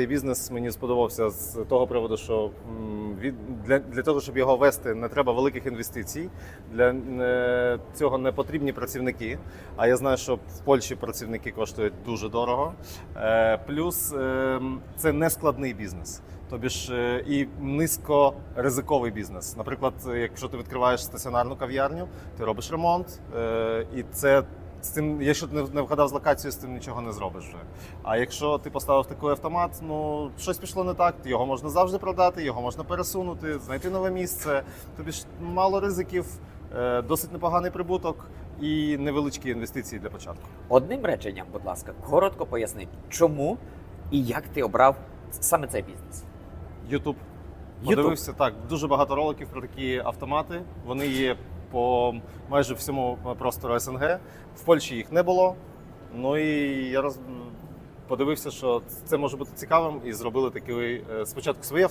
Цей бізнес мені сподобався з того приводу, що для, для того, щоб його вести, не треба великих інвестицій. Для е, цього не потрібні працівники. А я знаю, що в Польщі працівники коштують дуже дорого. Е, Плюс е, це не складний бізнес. Тобі ж і низькоризиковий бізнес. Наприклад, якщо ти відкриваєш стаціонарну кав'ярню, ти робиш ремонт, і це з цим, якщо ти не- вгадав з локацією, з цим нічого не зробиш вже. А якщо ти поставив такий автомат, ну щось пішло не так, його можна завжди продати, його можна пересунути, знайти нове місце. Тобі ж мало ризиків, е, досить непоганий прибуток і невеличкі інвестиції для початку. Одним реченням, будь ласка, коротко поясни, чому і як ти обрав саме цей бізнес. Ютуб. Подивився так, дуже багато роликів про такі автомати. Вони є по майже всьому простору СНГ. В Польщі їх не було. Ну і я роз... подивився, що це може бути цікавим, і зробили такий е, спочатку свої авто.